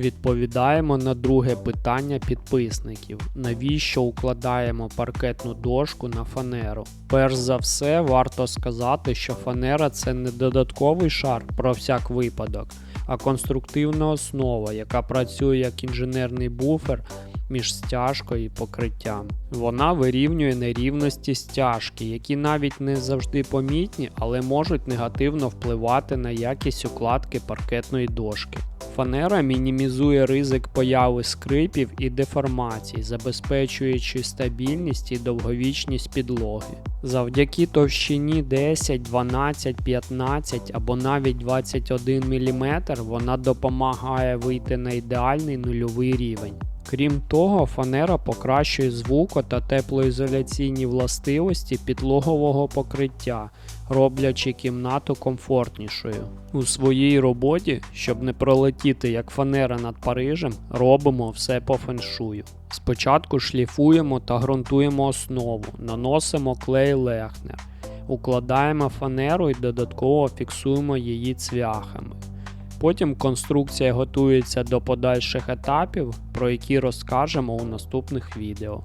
Відповідаємо на друге питання підписників: навіщо укладаємо паркетну дошку на фанеру? Перш за все, варто сказати, що фанера це не додатковий шар про всяк випадок, а конструктивна основа, яка працює як інженерний буфер між стяжкою і покриттям. Вона вирівнює нерівності стяжки, які навіть не завжди помітні, але можуть негативно впливати на якість укладки паркетної дошки. Фанера мінімізує ризик появи скрипів і деформацій, забезпечуючи стабільність і довговічність підлоги. Завдяки товщині 10, 12, 15 або навіть 21 мм вона допомагає вийти на ідеальний нульовий рівень. Крім того, фанера покращує звуко та теплоізоляційні властивості підлогового покриття, роблячи кімнату комфортнішою. У своїй роботі, щоб не пролетіти як фанера над Парижем, робимо все по феншую. Спочатку шліфуємо та ґрунтуємо основу, наносимо клей лехнер, укладаємо фанеру і додатково фіксуємо її цвяхами. Потім конструкція готується до подальших етапів, про які розкажемо у наступних відео.